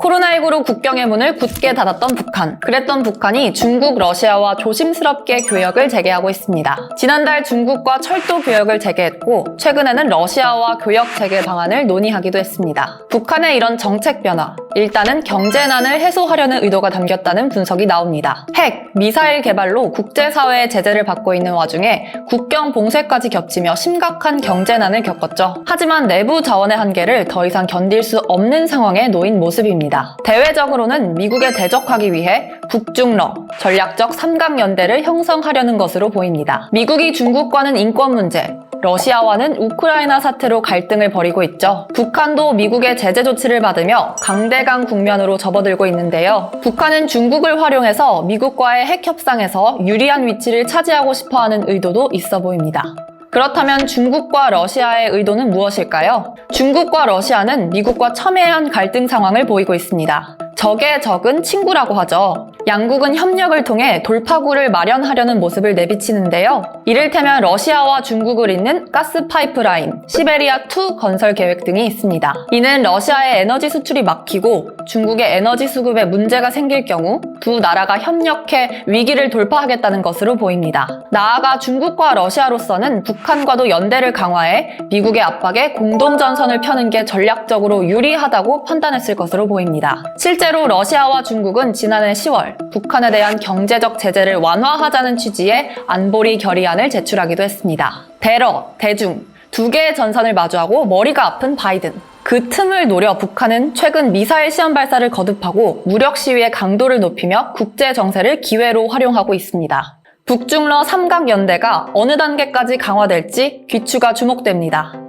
코로나19로 국경의 문을 굳게 닫았던 북한. 그랬던 북한이 중국, 러시아와 조심스럽게 교역을 재개하고 있습니다. 지난달 중국과 철도 교역을 재개했고, 최근에는 러시아와 교역 재개 방안을 논의하기도 했습니다. 북한의 이런 정책 변화, 일단은 경제난을 해소하려는 의도가 담겼다는 분석이 나옵니다. 핵, 미사일 개발로 국제사회의 제재를 받고 있는 와중에 국경 봉쇄까지 겹치며 심각한 경제난을 겪었죠. 하지만 내부 자원의 한계를 더 이상 견딜 수 없는 상황에 놓인 모습입니다. 대외적으로는 미국에 대적하기 위해 북중러 전략적 삼각연대를 형성하려는 것으로 보입니다. 미국이 중국과는 인권 문제, 러시아와는 우크라이나 사태로 갈등을 벌이고 있죠. 북한도 미국의 제재 조치를 받으며 강대강 국면으로 접어들고 있는데요. 북한은 중국을 활용해서 미국과의 핵 협상에서 유리한 위치를 차지하고 싶어 하는 의도도 있어 보입니다. 그렇다면 중국과 러시아의 의도는 무엇일까요? 중국과 러시아는 미국과 첨예한 갈등 상황을 보이고 있습니다. 적의 적은 친구라고 하죠. 양국은 협력을 통해 돌파구를 마련하려는 모습을 내비치는데요. 이를테면 러시아와 중국을 잇는 가스 파이프라인, 시베리아2 건설 계획 등이 있습니다. 이는 러시아의 에너지 수출이 막히고 중국의 에너지 수급에 문제가 생길 경우 두 나라가 협력해 위기를 돌파하겠다는 것으로 보입니다. 나아가 중국과 러시아로서는 북한과도 연대를 강화해 미국의 압박에 공동 전선을 펴는 게 전략적으로 유리하다고 판단했을 것으로 보입니다. 실제로 러시아와 중국은 지난해 10월 북한에 대한 경제적 제재를 완화하자는 취지의 안보리 결의안을 제출하기도 했습니다. 대러, 대중 두 개의 전선을 마주하고 머리가 아픈 바이든. 그 틈을 노려 북한은 최근 미사일 시험 발사를 거듭하고 무력 시위의 강도를 높이며 국제 정세를 기회로 활용하고 있습니다. 북중러 삼각연대가 어느 단계까지 강화될지 귀추가 주목됩니다.